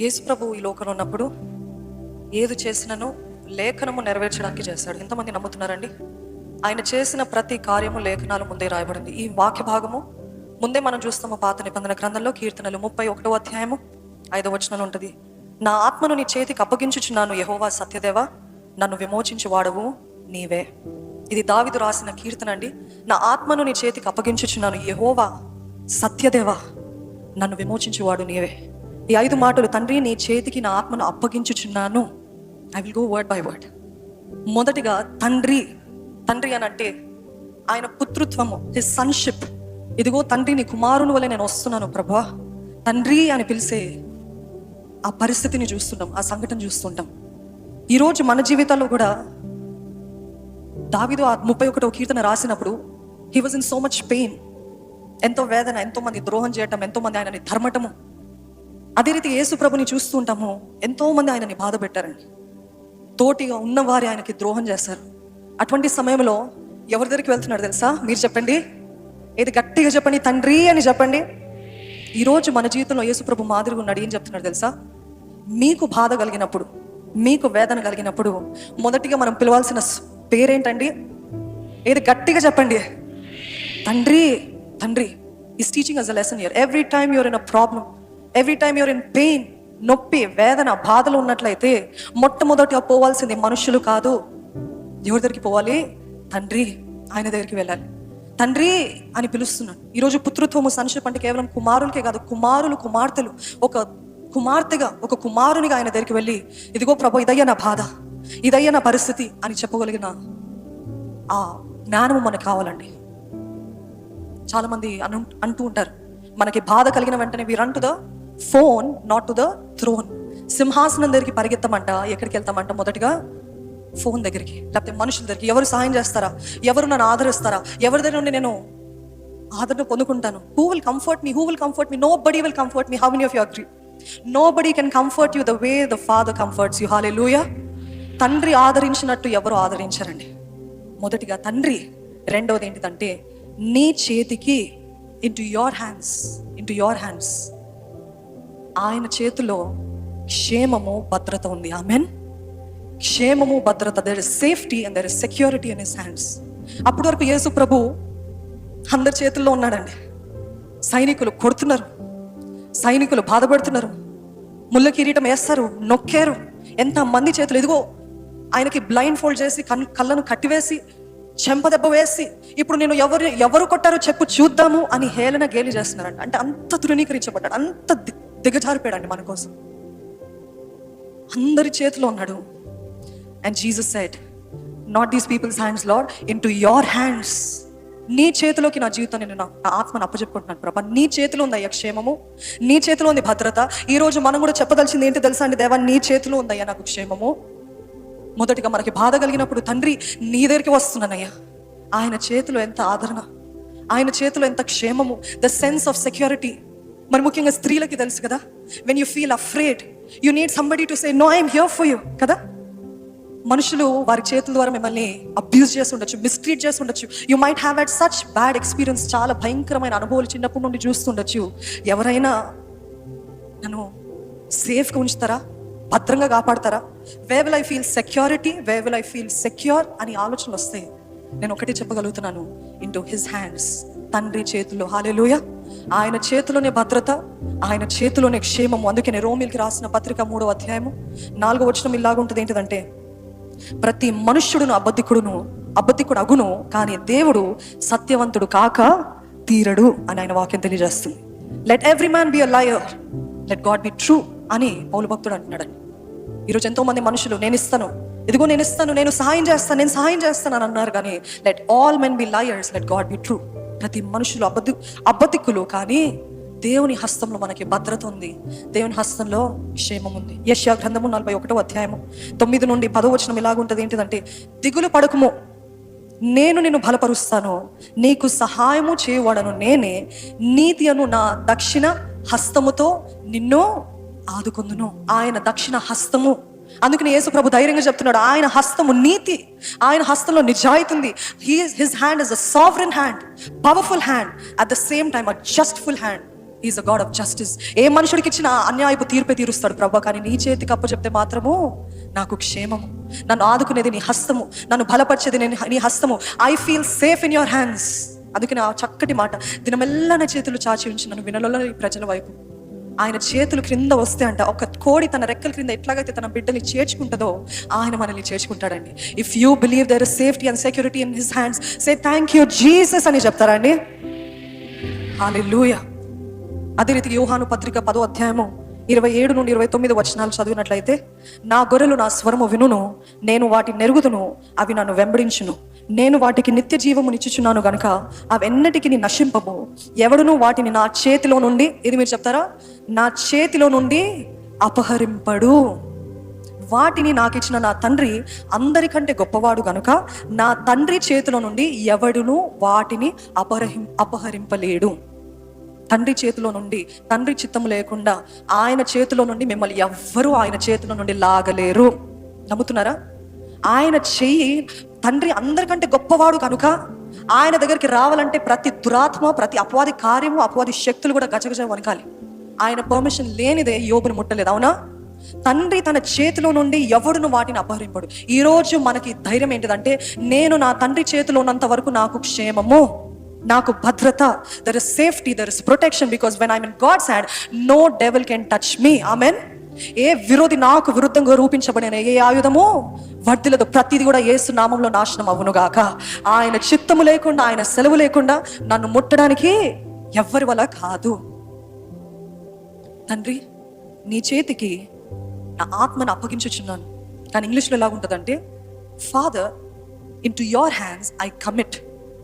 యేసుప్రభు ఈ లోకంలో ఉన్నప్పుడు ఏది చేసినను లేఖనము నెరవేర్చడానికి చేస్తాడు. ఎంతమంది నమ్ముతున్నారండి? ఆయన చేసిన ప్రతి కార్యము లేఖనాలు ముందే రాయబడింది. ఈ వాక్య భాగము ముందే మనం చూస్తాము పాత నిబంధన గ్రంథంలో కీర్తనలు ముప్పై ఒకటో అధ్యాయము ఐదో వచనంలో ఉంటుంది. నా ఆత్మను నీ చేతికి అప్పగించుచున్నాను యహోవా సత్యదేవ నన్ను విమోచించి వాడవు నీవే. ఇది దావిదు రాసిన కీర్తన అండి. నా ఆత్మను నీ చేతికి అప్పగించుచున్నాను యహోవా సత్యదేవ నన్ను విమోచించువాడు నీవే. ఈ ఐదు మాటలు తండ్రి నీ చేతికి నా ఆత్మను అప్పగించుచున్నాను. I will go word by word మొదటిగా తండ్రి తండ్రి అని అంటే ఆయన పుత్రుత్వము హిస్ సన్షిప్ ఇదిగో తండ్రి నీ కుమారుని వల్ల నేను వస్తున్నాను ప్రభా. తండ్రి అని పిలిచే ఆ పరిస్థితిని చూస్తుంటాం ఆ సంఘటన చూస్తుంటాం. ఈరోజు మన జీవితాల్లో కూడా దావిదు ఆ ముప్పై ఒకటో కీర్తన రాసినప్పుడు he was in so much pain ఎంతో వేదన ఎంతో మంది ద్రోహం చేయటం ఎంతో మంది ఆయనని ధర్మటము అదే రీతి యేసు ప్రభుని చూస్తూ ఉంటాము. ఆయనని బాధ పెట్టారండి. తోటిగా ఉన్నవారి ఆయనకి ద్రోహం చేశారు అటువంటి సమయంలో ఎవరి దగ్గరికి వెళ్తున్నాడు తెలుసా? మీరు చెప్పండి. ఏది గట్టిగా చెప్పండి తండ్రి అని చెప్పండి. ఈరోజు మన జీవితంలో యేసుప్రభు మాదిరిగా ఉన్నాడు. ఏం చెప్తున్నాడు తెలుసా? మీకు బాధ కలిగినప్పుడు మీకు వేదన కలిగినప్పుడు మొదటిగా మనం పిలవాల్సిన పేరేంటండి? ఏది గట్టిగా చెప్పండి. తండ్రి తండ్రి is teaching us a lesson here every time you're in a problem every time you're in pain నొప్పి వేదన బాధలు ఉన్నట్లయితే మొట్టమొదటిగా పోవాల్సింది మనుషులు కాదు. ఎవరి దగ్గరికి పోవాలి. తండ్రి ఆయన దగ్గరికి వెళ్ళాలి. తండ్రి అని పిలుస్తున్నాడు. ఈరోజు పుత్రుత్వము సంక్షేప అంటే కేవలం కుమారులకే కాదు కుమారులు కుమార్తెలు. ఒక కుమార్తెగా ఒక కుమారునిగా ఆయన దగ్గరికి వెళ్ళి ఇదిగో ప్రభు ఇదయ్యా నా బాధ ఇదయ్యా నా పరిస్థితి అని చెప్పగలిగిన ఆ జ్ఞానము మనకు కావాలండి. చాలామంది అను అంటూ ఉంటారు. మనకి బాధ కలిగిన వెంటనే వీరు phone not to the throne సింహాసనం దగ్గరికి పరిగెత్తమంట ఎక్కడికి వెళ్తామంట? మొదటిగా ఫోన్ దగ్గరికి లేకపోతే మనుషుల దగ్గరికి. ఎవరు సహాయం చేస్తారా? ఎవరు నన్ను ఆదరిస్తారా? ఎవరి దగ్గర నుండి నేను ఆదరణ పొందుకుంటాను? Who will comfort me who will comfort me nobody will comfort me how many of you agree nobody can comfort you the way the Father comforts you హాలే తండ్రి ఆదరించినట్టు ఎవరు ఆదరించారండి? మొదటిగా తండ్రి రెండవది ఏంటిదంటే నీ చేతికి into your hands into your hands ఆయన చేతిలో క్షేమము భద్రత ఉంది. ఆమెన్ క్షేమము భద్రత. There is safety and there is security in his hands అప్పటి వరకు యేసు ప్రభు అందరి చేతుల్లో ఉన్నాడండి. సైనికులు కొడుతున్నారు. సైనికులు బాధపడుతున్నారు. ముళ్ళ కిరీటం వేస్తారు నొక్కారు. ఎంత మంది చేతులు? ఇదిగో ఆయనకి బ్లైండ్ ఫోల్డ్ చేసి కన్ కళ్ళను కట్టివేసి చెంపదెబ్బ వేసి ఇప్పుడు నేను ఎవరు ఎవరు కొట్టారో చెప్పు చూద్దాము అని హేళన గేలి చేస్తున్నారంట. అంటే అంత తృణీకరించబడ్డాడు. అంత దిగజారిపోయాడండి మన కోసం. అందరి చేతిలో ఉన్నాడు. And Jesus said not these people's hands Lord into your hands నీ చేతిలోకి నా జీవితం నేను నా నా ఆత్మను అప్పచెప్పుకుంటున్నాను ప్రభా. నీ చేతిలో ఉంది అయ్యా క్షేమము. నీ చేతిలో ఉంది భద్రత. ఈ రోజు మనం కూడా చెప్పదలిచింది ఏంటి తెలుసా అండి దేవా? నీ చేతిలో ఉందయ్యా నాకు క్షేమము. మొదటిగా మనకి బాధ కలిగినప్పుడు తండ్రి నీ దగ్గరికి వస్తున్నానయ్యా ఆయన చేతిలో ఎంత ఆదరణ. ఆయన చేతిలో ఎంత క్షేమము. ద సెన్స్ ఆఫ్ సెక్యూరిటీ మరి ముఖ్యంగా స్త్రీలకి తెలుసు కదా? When you feel afraid you need somebody to say no I'm here for you కదా? మనుషులు వారి చేతుల ద్వారా మిమ్మల్ని అబ్యూజ్ చేసి ఉండొచ్చు మిస్ట్రీట్ చేసి ఉండొచ్చు. You might have had such bad experience చాలా భయంకరమైన అనుభవాలు చిన్నప్పటి నుండి చూస్తుండొచ్చు ఎవరైనా నన్ను సేఫ్గా ఉంచుతారా? భద్రంగా కాపాడతారా? Where will I feel security where will I feel secure అని ఆలోచనలు వస్తాయి నేను ఒకటి చెప్పగలుగుతున్నాను. ఇంటూ హిస్ హ్యాండ్స్ తండ్రి చేతుల్లో. హాలేలుయ ఆయన చేతిలోనే భద్రత ఆయన చేతిలోనే క్షేమము. అందుకనే రోమిల్కి రాసిన పత్రిక మూడో అధ్యాయము నాలుగో వచనం ఇలాగుంటుంది. ఏంటిదంటే ప్రతి మనుష్యుడును అబద్ధికుడును అబద్ధికుడు అగును కానీ దేవుడు సత్యవంతుడు కాక తీరడు అని ఆయన వాక్యం తెలియజేస్తుంది. Let every man be a liar let God be true అని పౌలు భక్తుడు అంటున్నాడు ఈరోజు ఎంతో మంది మనుషులు నేను ఇస్తాను ఇదిగో నేను ఇస్తాను నేను సహాయం చేస్తాను నేను సహాయం చేస్తాను అని అన్నారు. కానీ let all men be liars let God be true ప్రతి మనుషులు అబద్ధి అబద్ధికులు కానీ దేవుని హస్తంలో మనకి భద్రత ఉంది. దేవుని హస్తంలో క్షేమం ఉంది. యశ్యా గ్రంథము నలభై ఒకటో అధ్యాయము. తొమ్మిది నుండి పదో వచనం ఇలాగుంటది ఏంటిదంటే దిగులు పడకము. నేను నిన్ను బలపరుస్తాను. నీకు సహాయము చేయవాడను నేనే. నీతి అను నా దక్షిణ హస్తముతో నిన్ను ఆదుకొందును. ఆయన దక్షిణ హస్తము అందుకని యేసు ప్రభు ధైర్యంగా చెప్తున్నాడు ఆయన హస్తము నీతి ఆయన హస్తంలో నిజాయితీ ఉంది his hand is a sovereign hand powerful hand at the same time a justful hand is a God of justice ఏ మనుషుడికి ఇచ్చిన అన్యాయపు తీర్పే తీరుస్తాడు ప్రభా కానీ నీ చేతికి అప్పు చెప్తే మాత్రము నాకు క్షేమము. నన్ను ఆదుకునేది నీ హస్తము నన్ను బలపరిచేది నేను నీ హస్తము. I feel safe in your hands అందుకని నా చక్కటి మాట దినమెల్లా నా చేతులు చాచి ఉంచి నన్ను వినలలో ఈ ప్రజల వైపు. ఆయన చేతులు క్రింద వస్తే అంట ఒక కోడి తన రెక్కల క్రింద ఎట్లాగైతే తన బిడ్డని చేర్చుకుంటుందో ఆయన మనల్ని చేర్చుకుంటాడండి. If you believe there is safety and security in his hands say thank you Jesus అని చెప్తారండి హాలెలూయా అదే రీతి యోహాను పత్రిక పదో అధ్యాయము ఇరవై ఏడు నుండి ఇరవై తొమ్మిది వచనాలు చదివినట్లయితే నా గొర్రెలు నా స్వరము వినును నేను వాటి నెరుగుదును అవి నన్ను వెంబడించును. నేను వాటికి నిత్య జీవము నిచ్చుచున్నాను గనుక అవెన్నటికి నశింపము ఎవడును వాటిని నా చేతిలో నుండి ఇది మీరు చెప్తారా? నా చేతిలో నుండి అపహరింపడు. వాటిని నాకు ఇచ్చిన నా తండ్రి అందరికంటే గొప్పవాడు గనుక నా తండ్రి చేతిలో నుండి ఎవడును వాటిని అపహరిం అపహరింపలేడు. తండ్రి చేతిలో నుండి తండ్రి చిత్తం లేకుండా ఆయన చేతిలో నుండి మిమ్మల్ని ఎవ్వరూ ఆయన చేతిలో నుండి లాగలేరు. నమ్ముతున్నారా? ఆయన చెయ్యి తండ్రి అందరికంటే గొప్పవాడు కనుక ఆయన దగ్గరికి రావాలంటే ప్రతి దురాత్మ ప్రతి అపవాది కార్యము అపవాది శక్తులు కూడా గజగజ వనకాలి ఆయన పర్మిషన్ లేనిదే యోబుని ముట్టలేదు అవునా? తండ్రి తన చేతిలో నుండి ఎవడును వాటిని అపహరింపడు. ఈరోజు మనకి ధైర్యం ఏంటిదంటే నేను నా తండ్రి చేతిలో ఉన్నంత వరకు నాకు క్షేమము నాకు భద్రత there is safety there is protection because when I mean God's hand no devil can touch me I mean ఏ విరోధి నాకు విరుద్ధంగా రూపించబడిన ఏ ఆయుధము వర్ధిలదు ప్రతిది కూడా ఏసు నామంలో నాశనం అవునుగాక ఆయన చిత్తము లేకుండా ఆయన సెలవు లేకుండా నన్ను ముట్టడానికి ఎవ్వరి వల్ల కాదు. తండ్రి నీ చేతికి నా ఆత్మను అప్పగించుచున్నాను. కానీ ఇంగ్లీష్లో ఎలా ఉంటుందంటే father into your hands I commit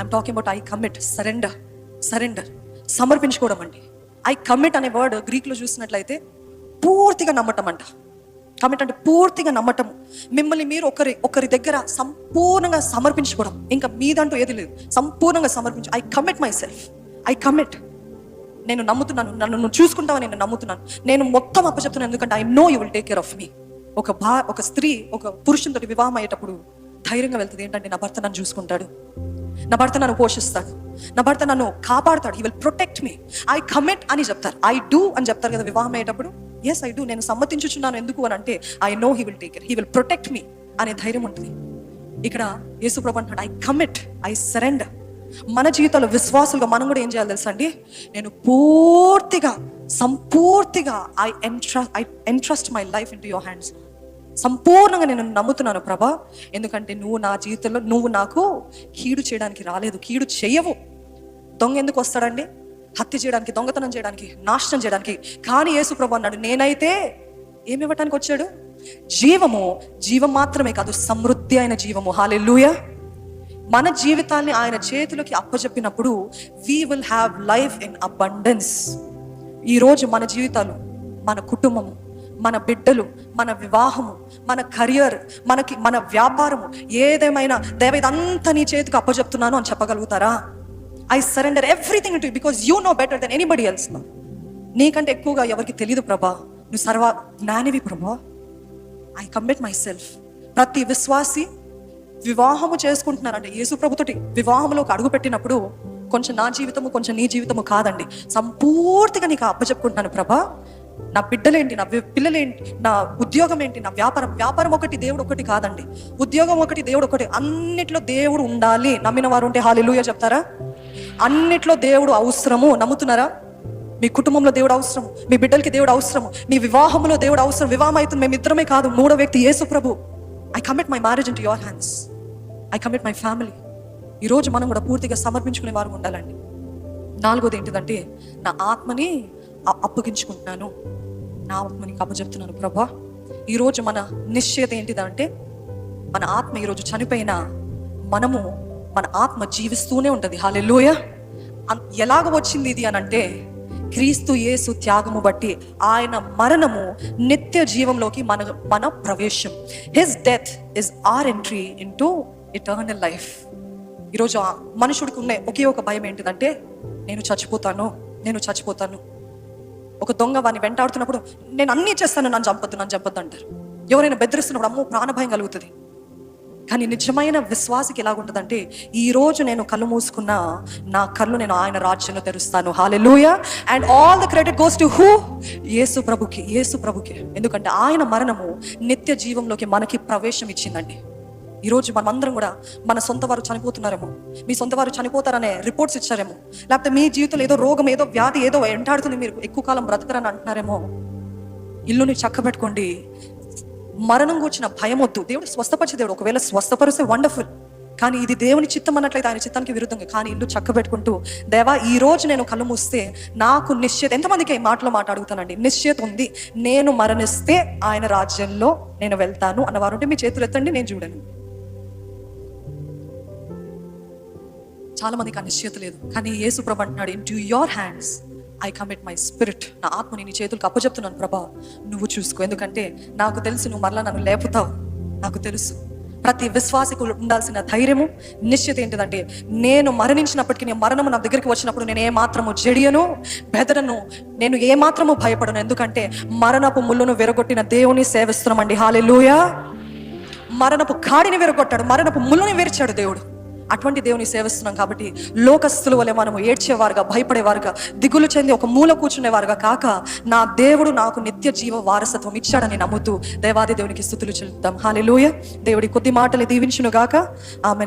I'm talking about I commit surrender surrender సమర్పించుకోవడం అండి. ఐ కమిట్ అనే వర్డ్ గ్రీక్లో చూసినట్లయితే పూర్తిగా నమ్మటం అంట కమిట్ అంటే పూర్తిగా నమ్మటం మిమ్మల్ని మీరు ఒకరి ఒకరి దగ్గర సంపూర్ణంగా సమర్పించుకోవడం. ఇంకా మీదంటూ ఏది లేదు. సంపూర్ణంగా సమర్పించు. I commit myself I commit నేను నమ్ముతున్నాను. నన్ను నువ్వు చూసుకుంటావని నేను నమ్ముతున్నాను. నేను మొత్తం అప్పచెప్తున్నాను. ఎందుకంటే I know you will take care of me ఒక భా ఒక స్త్రీ ఒక పురుషునితో వివాహం అయ్యేటప్పుడు ధైర్యంగా వెళ్తుంది. ఏంటంటే నా భర్త నన్ను చూసుకుంటాడు. నా భర్త నన్ను పోషిస్తాడు. నా భర్త నన్ను కాపాడుతాడు. He will protect me I commit అని చెప్తారు. ఐ డూ అని చెప్తారు కదా వివాహం అయ్యేటప్పుడు. ఎస్ ఐ డూ నేను సమ్మతించుచున్నాను. ఎందుకు అని అంటే I know he will take it he will protect me అనే ధైర్యం ఉంటుంది. ఇక్కడ యేసుప్రభు అంటాడు ఐ కమిట్ ఐ సరెండర్ మన జీవితంలో విశ్వాసులుగా మనం కూడా ఏం చేయాలి తెలుసా అండి? నేను పూర్తిగా సంపూర్తిగా I entrust I entrust my life into your hands సంపూర్ణంగా నేను నమ్ముతున్నాను ప్రభా. ఎందుకంటే నువ్వు నా జీవితంలో నువ్వు నాకు కీడు చేయడానికి రాలేదు. కీడు చేయవు. దొంగ ఎందుకు వస్తాడండి? హత్య చేయడానికి దొంగతనం చేయడానికి నాశనం చేయడానికి. కానీ యేసు ప్రభు అన్నాడు నేనైతే ఏమి ఇవ్వటానికి వచ్చాడు? జీవము జీవం మాత్రమే కాదు సమృద్ధి అయిన జీవము. హాలెలూయా మన జీవితాన్ని ఆయన చేతులకి అప్పచెప్పినప్పుడు we will have life in abundance ఈరోజు మన జీవితాలు మన కుటుంబము మన బిడ్డలు మన వివాహము మన కరియర్ మనకి మన వ్యాపారము ఏదేమైనా దేవ ఇదంతా నీ చేతికి అప్పచెప్తున్నాను అని చెప్పగలుగుతారా? I surrender everything to because you know better than anybody else నీకంటే ఎక్కువగా ఎవరికి తెలియదు ప్రభా. నువ్వు సర్వ జ్ఞానివి ప్రభా. ఐ కమిట్ మై సెల్ఫ్ ప్రతి విశ్వాసి వివాహము చేసుకుంటున్నారంటే. యేసు ప్రభుతోటి వివాహంలోకి అడుగు పెట్టినప్పుడు కొంచెం నా జీవితము కొంచెం నీ జీవితము కాదండి. సంపూర్తిగా నీకు అప్పచెప్పుకుంటున్నాను ప్రభా. నా బిడ్డలేంటి నా పిల్లలేంటి నా ఉద్యోగం ఏంటి నా వ్యాపారం వ్యాపారం ఒకటి దేవుడు ఒకటి కాదండి. ఉద్యోగం ఒకటి దేవుడు ఒకటి. అన్నిట్లో దేవుడు ఉండాలి. నమ్మిన వారు ఉంటే హాలిలుయ చెప్తారా? అన్నిట్లో దేవుడు అవసరము. నమ్ముతున్నారా? మీ కుటుంబంలో దేవుడు అవసరం మీ బిడ్డలకి దేవుడు అవసరము. మీ వివాహంలో దేవుడు అవసరం. వివాహం అవుతుంది. మేము ఇద్దరమే కాదు మూడో వ్యక్తి యేసు ప్రభు. I commit my marriage into your hands I commit my family ఈరోజు మనం కూడా పూర్తిగా సమర్పించుకునే వారు ఉండాలండి. నాలుగోది ఏంటిదంటే నా ఆత్మని అప్పగించుకుంటున్నాను. నా ఆత్మని అప్పచెప్తున్నాను ప్రభా. ఈరోజు మన నిశ్చయత ఏంటిదంటే మన ఆత్మ ఈరోజు చనిపోయినా మనము మన ఆత్మ జీవిస్తూనే ఉంటుంది. హాలెల్లోయ ఎలాగ వచ్చింది ఇది అని అంటే క్రీస్తు యేసు త్యాగము బట్టి ఆయన మరణము నిత్య జీవంలోకి మన మన ప్రవేశం. His death is our entry into eternal life ఈరోజు మనుషుడికి ఉన్న ఒకే ఒక భయం ఏంటిదంటే నేను చచ్చిపోతాను నేను చచ్చిపోతాను. ఒక దొంగ వాడిని వెంటాడుతున్నప్పుడు నేను అన్నీ చేస్తాను నన్ను చంపొద్దు నన్ను చంపొద్దు అంటారు. ఎవరైనా బెదిరిస్తున్నప్పుడు అమ్మో ప్రాణభయం కలుగుతుంది. కానీ నిజమైన విశ్వాసకి ఎలాగుంటుందంటే ఈ ఈరోజు నేను కళ్ళు మూసుకున్నా నా కళ్ళు నేను ఆయన రాజ్యంలో తెరుస్తాను. Hallelujah and all the credit goes to who యేసు ప్రభుకి యేసు ప్రభుకి. ఎందుకంటే ఆయన మరణము నిత్య జీవంలోకి మనకి ప్రవేశం ఇచ్చిందండి. ఈరోజు మనమందరం కూడా మన సొంత వారు చనిపోతున్నారేమో మీ సొంత వారు చనిపోతారనే రిపోర్ట్స్ ఇచ్చారేమో లేకపోతే మీ జీవితంలో ఏదో రోగం ఏదో వ్యాధి ఏదో వెంటాడుతుంది మీరు ఎక్కువ కాలం బ్రతకరని అంటున్నారేమో ఇల్లుని చక్కబెట్టుకోండి మరణం కూర్చిన భయం వద్దు దేవుడు స్వస్థపరిచే దేవుడు. ఒకవేళ స్వస్థపరిస్తే వండర్ఫుల్. కానీ ఇది దేవుని చిత్తం అన్నట్లయితే ఆయన చిత్తానికి విరుద్ధంగా. కానీ ఇల్లు చక్కబెట్టుకుంటూ దేవా ఈ రోజు నేను కళ్ళు మూస్తే నాకు నిశ్చయత ఎంతమందికి ఈ మాటలో మాట్లాడుగుతానండి నిశ్చయత ఉంది. నేను మరణిస్తే ఆయన రాజ్యంలో నేను వెళ్తాను అన్నవారు ఉంటే మీ చేతులు ఎత్తండి నేను చూడను. చాలా మందికి ఆ నిశ్చయత లేదు. కానీ యేసు ప్రభు అంటున్నాడు into your hands I commit my spirit నా ఆత్మని నీ చేతులకు అప్పచెప్తున్నాను ప్రభా. నువ్వు చూసుకో. ఎందుకంటే నాకు తెలుసు నువ్వు మరలా నన్ను లేపుతావు. నాకు తెలుసు. ప్రతి విశ్వాసకు ఉండాల్సిన ధైర్యము నిశ్చిత ఏంటిదంటే నేను మరణించినప్పటికీ నేను మరణము నా దగ్గరికి వచ్చినప్పుడు నేను ఏ మాత్రము జడియను బెదరను నేను ఏ మాత్రము భయపడను. ఎందుకంటే మరణపు ముళ్ళును విరగొట్టిన దేవుని సేవిస్తున్నామండి. హాలెలూయా మరణపు కాడిని విరగొట్టాడు. మరణపు ముళ్ళుని విరిచాడు దేవుడు. అటువంటి దేవుని సేవిస్తున్నాం కాబట్టి లోకస్తుల వలె మనము ఏడ్చేవారుగా భయపడేవారుగా దిగులు చెంది ఒక మూల కూర్చునేవారుగా కాక నా దేవుడు నాకు నిత్య జీవ వారసత్వం ఇచ్చాడని నమ్ముతూ దేవాది దేవునికి స్థుతులు చెల్లుతాం హాలెలూయ దేవుడి కొద్ది మాటలు దీవించును గాక ఆమె